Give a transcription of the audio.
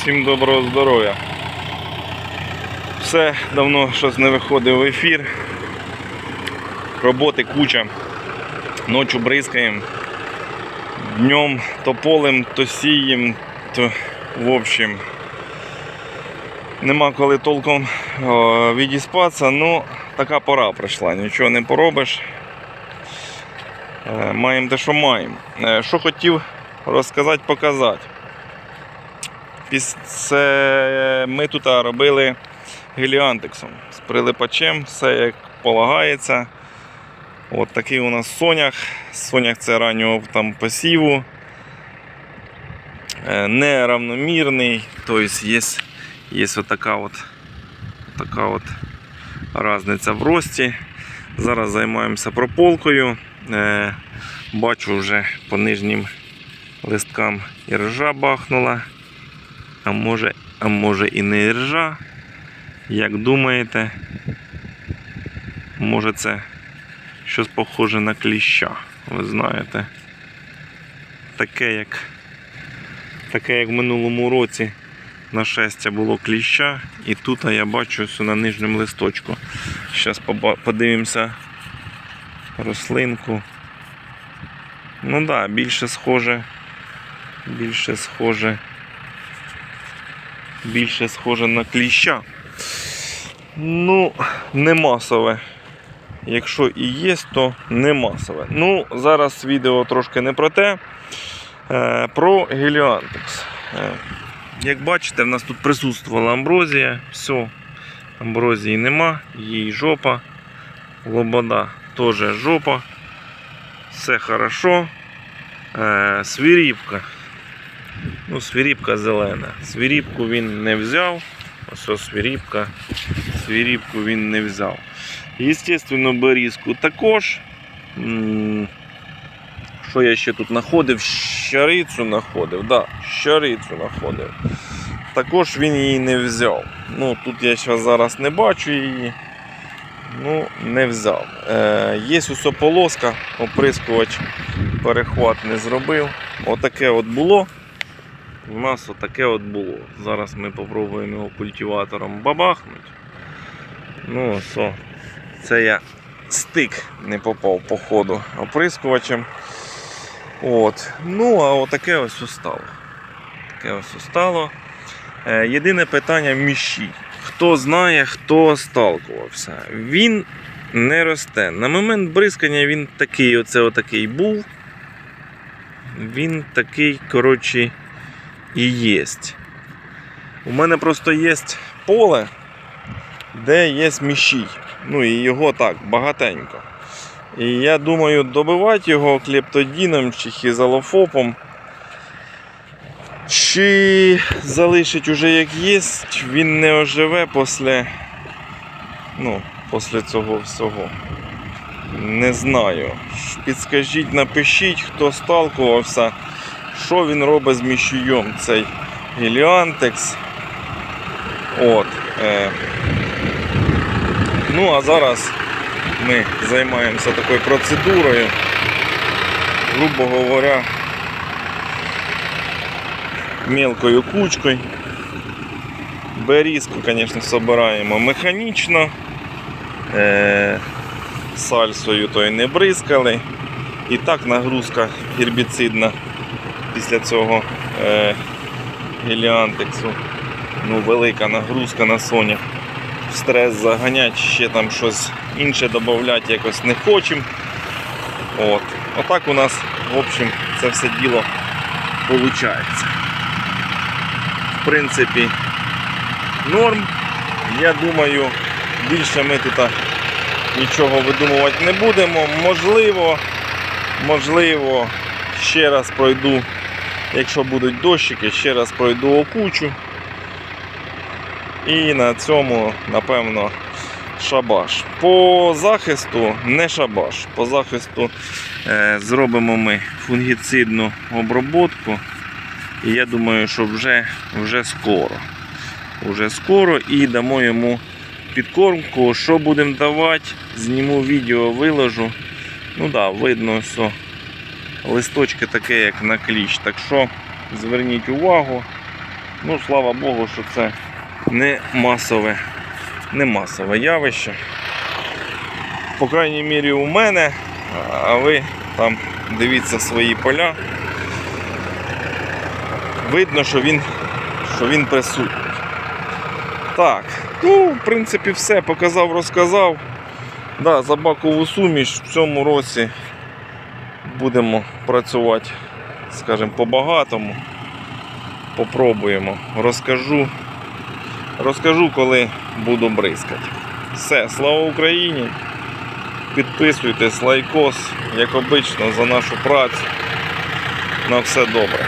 Всім доброго здоров'я. Все, давно щось не виходив в ефір. Роботи куча. Ночі бризкаємо. Днем то полем, то сієм, то в общем. Нема коли толком відіспатися, ну така пора прийшла, нічого не поробиш. Е, Маємо те, що маємо. Е, Що хотів розказати, показати. Після ми тут робили геліантексом з прилипачем, все як полагається. От такий у нас сонях. Сонях це раннього там посіву. Е, Неравномірний, тобто є, є отака от, така от різниця в рості. Зараз займаємося прополкою. Е, Бачу вже по нижнім листкам і ржа бахнула. А може, а може і не ржа. Як думаєте, може це щось похоже на кліща, ви знаєте. Таке як, таке як в минулому році нашестя було кліща, і тут я бачу ось на нижньому листочку. Зараз подивимося рослинку. Ну так, да, більше схоже, більше схоже більше схоже на кліща. Ну, не масове. Якщо і є, то не масове. Ну, зараз відео трошки не про те. Е, про геліантекс. Е, як бачите, в нас тут присутствувала амброзія. Все, амброзії нема, їй жопа. Лобода теж жопа. Все хорошо. Е, свирівка. Ну, свиріпка зелена. Свиріпку він не взяв. Ось свиріпка. Свиріпку він не взяв. Естественно, берізку також. Що я ще тут знаходив? Щарицю знаходив. Да, щарицю знаходив. Також він її не взяв. Ну, тут я зараз не бачу її. Ну, не взяв. Е, є усе полоска, оприскувач, перехват не зробив. Отаке от було. У нас отаке от було. Зараз ми спробуємо його культиватором бабахнути. Ну, ось, це я стик не попав по ходу оприскувачем. От. Ну, а отаке ось остало. Таке ось остало. Е, єдине питання міщі. Хто знає, хто сталкувався. Він не росте. На момент бризкання він такий, оце отакий був. Він такий, коротше, і є. У мене просто є поле, де є міщій. Ну і його так багатенько. І я думаю, добивати його клептодіном чи хізалофопом. Чи залишить уже як є, він не оживе після, ну, після цього всього. Не знаю. Підскажіть, напишіть, хто сталкувався, що він робить з міщуєм, цей геліантекс. От. Е. Ну, а зараз ми займаємося такою процедурою. Грубо говоря, мелкою кучкою. Берізку, звісно, збираємо механічно. Е, сальсою то й не бризкали. І так нагрузка гербіцидна після цього е, геліантексу. Ну, велика нагрузка на сонях. В стрес заганять, ще там щось інше додати якось не хочемо. От. Отак у нас, в общем, це все діло виходить. В принципі, норм. Я думаю, більше ми тут нічого видумувати не будемо. Можливо, можливо, ще раз пройду, якщо будуть дощики, ще раз пройду окучу. І на цьому, напевно, шабаш. По захисту не шабаш. По захисту е, зробимо ми фунгіцидну обробку. І я думаю, що вже, вже скоро. Уже скоро і дамо йому підкормку. Що будемо давати, зніму відео, виложу. Ну так, да, видно, що листочки таке, як на кліщ. Так що зверніть увагу. Ну, слава Богу, що це не масове, не масове явище. По крайній мірі у мене, а ви там дивіться свої поля. Видно, що він, що він присутній. Так, ну, в принципі, все показав, розказав. Да, за бакову суміш в цьому році будемо працювати, скажімо, по-багатому. Попробуємо. Розкажу. Розкажу, коли буду бризкати. Все, слава Україні! Підписуйтесь, лайкос, як обично, за нашу працю. На все добре.